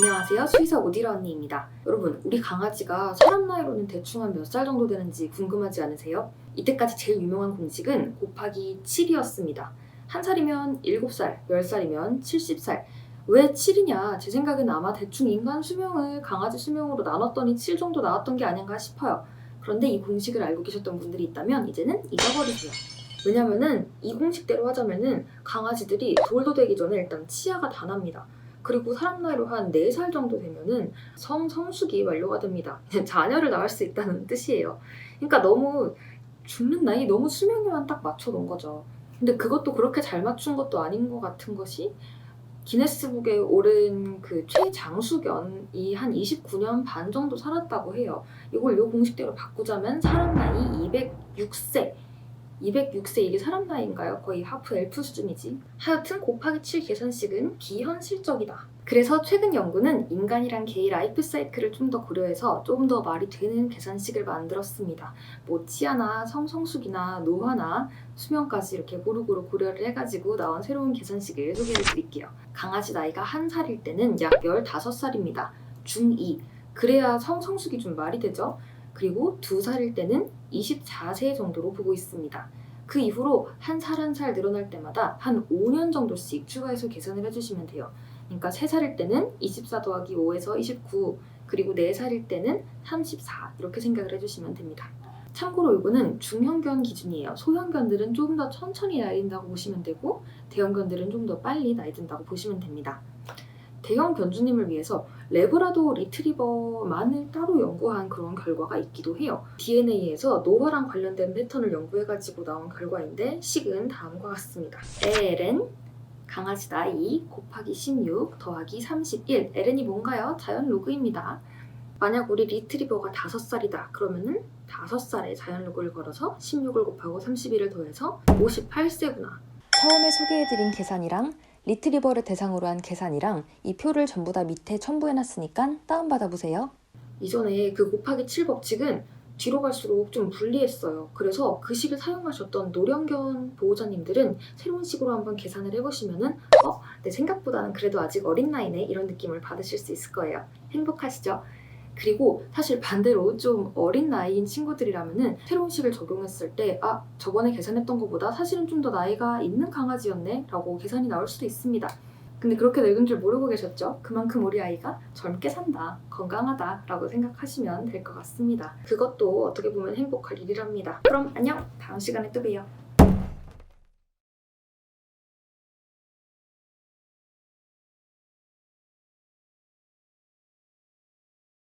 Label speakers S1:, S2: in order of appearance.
S1: 안녕하세요. 수의사 오디라 언니입니다. 여러분, 우리 강아지가 사람 나이로는 대충 한 몇 살 정도 되는지 궁금하지 않으세요? 이때까지 제일 유명한 공식은 곱하기 7이었습니다. 한 살이면 7살, 10살이면 70살. 왜 7이냐? 제 생각엔 아마 대충 인간 수명을 강아지 수명으로 나눴더니 7 정도 나왔던 게 아닌가 싶어요. 그런데 이 공식을 알고 계셨던 분들이 있다면 이제는 잊어버리세요. 왜냐면은 이 공식대로 하자면은 강아지들이 돌도 되기 전에 일단 치아가 다 납니다. 그리고 사람 나이로 한 4살 정도 되면은 성 성숙이 완료가 됩니다. 자녀를 낳을 수 있다는 뜻이에요. 그러니까 너무 죽는 나이 너무 수명에만 딱 맞춰 놓은 거죠. 근데 그것도 그렇게 잘 맞춘 것도 아닌 것 같은 것이 기네스북에 오른 그 최장수견이 한 29년 반 정도 살았다고 해요. 이걸 요 공식대로 바꾸자면 사람 나이 206세. 206세 이게 사람 나이인가요? 거의 하프 엘프 수준이지. 하여튼 곱하기 7 계산식은 비현실적이다. 그래서 최근 연구는 인간이랑 개의 라이프 사이클을 좀 더 고려해서 좀더 말이 되는 계산식을 만들었습니다. 뭐 치아나 성성숙이나 노화나 수명까지 이렇게 고루고루 고려를 해가지고 나온 새로운 계산식을 소개해 드릴게요. 강아지 나이가 한 살일 때는 약 15살입니다. 중2. 그래야 성성숙이 좀 말이 되죠? 그리고 두 살일 때는 24세 정도로 보고 있습니다. 그 이후로 한살 한 살 늘어날 때마다 한 5년 정도씩 추가해서 계산을 해주시면 돼요. 그러니까 3살일 때는 24 더하기 5에서 29, 그리고 4살일 때는 34 이렇게 생각을 해주시면 됩니다. 참고로 이거는 중형견 기준이에요. 소형견들은 조금 더 천천히 나이 든다고 보시면 되고 대형견들은 좀 더 빨리 나이 든다고 보시면 됩니다. 대형 견주님을 위해서 레브라도 리트리버만을 따로 연구한 그런 결과가 있기도 해요. DNA에서 노화랑 관련된 패턴을 연구해가지고 나온 결과인데 식은 다음과 같습니다. LN 강아지 나이 곱하기 16 더하기 31 LN이 뭔가요? 자연 로그입니다. 만약 우리 리트리버가 5살이다 그러면은 5살에 자연 로그를 걸어서 16을 곱하고 31을 더해서 58세구나
S2: 처음에 소개해드린 계산이랑 리트리버를 대상으로 한 계산이랑 이 표를 전부 다 밑에 첨부해놨으니까 다운받아 보세요.
S1: 이전에 그 곱하기 7 법칙은 뒤로 갈수록 좀 불리했어요. 그래서 그 식을 사용하셨던 노령견 보호자님들은 새로운 식으로 한번 계산을 해보시면은 어? 내 생각보다는 그래도 아직 어린 나이네 이런 느낌을 받으실 수 있을 거예요. 행복하시죠? 그리고 사실 반대로 좀 어린 나이인 친구들이라면은 새로운 식을 적용했을 때 아, 저번에 계산했던 것보다 사실은 좀 더 나이가 있는 강아지였네 라고 계산이 나올 수도 있습니다. 근데 그렇게 늙은 줄 모르고 계셨죠? 그만큼 우리 아이가 젊게 산다, 건강하다 라고 생각하시면 될 것 같습니다. 그것도 어떻게 보면 행복할 일이랍니다. 그럼 안녕! 다음 시간에 또 봬요.